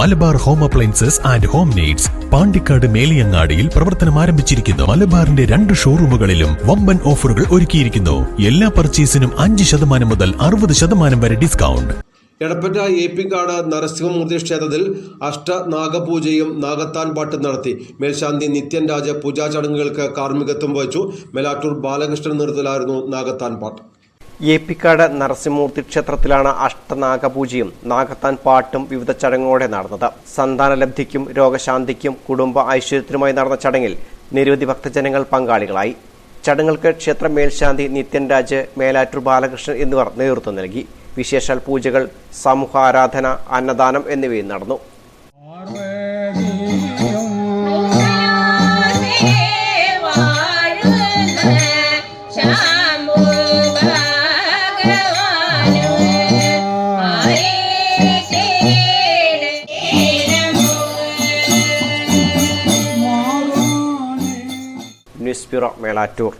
Malabar home appliances and home needs Pandikkad മേലിയങ്ങാടിയിൽ പ്രവർത്തനം ആരംഭിച്ചിരിക്കുന്നു. മലബാറിന്റെ രണ്ട് ഷോറൂമുകളിലും വമ്പൻ ഓഫറുകൾ ഒരുക്കിയിരിക്കുന്നു. എല്ലാ പർച്ചേസിനും അഞ്ച് ശതമാനം മുതൽ അറുപത് ശതമാനം വരെ ഡിസ്കൗണ്ട്. എടപ്പറ്റ എ പി കാട് നരസിംഹമൂർത്തി ക്ഷേത്രത്തിൽ അഷ്ടനാഗപൂജയും നാഗത്താൻ പാട്ടും നടത്തി. മേൽശാന്തി നിത്യൻ രാജ പൂജാ ചടങ്ങുകൾക്ക് കാർമ്മികത്വം വഹിച്ചു. മെലാറ്റൂർ ബാലകൃഷ്ണൻ നേതൃത്വത്തിലായിരുന്നു നാഗത്താൻ പാട്ട്. ഏപ്പിക്കാട് നരസിംഹമൂർത്തി ക്ഷേത്രത്തിലാണ് അഷ്ടനാഗപൂജയും നാഗത്താൻ പാട്ടും വിവിധ ചടങ്ങുകളോടെ നടന്നത്. സന്താനലബ്ധിക്കും രോഗശാന്തിക്കും കുടുംബ ഐശ്വര്യത്തിനുമായി നടന്ന ചടങ്ങിൽ നിരവധി ഭക്തജനങ്ങൾ പങ്കാളികളായി. ചടങ്ങുകൾക്ക് ക്ഷേത്ര മേൽശാന്തി നിത്യൻ രാജ് മേലാറ്റൂർ ബാലകൃഷ്ണൻ എന്നിവർ നേതൃത്വം നൽകി. വിശേഷാൽ പൂജകൾ സമൂഹ ആരാധന അന്നദാനം എന്നിവയും നടന്നു. nuspirok meladuk.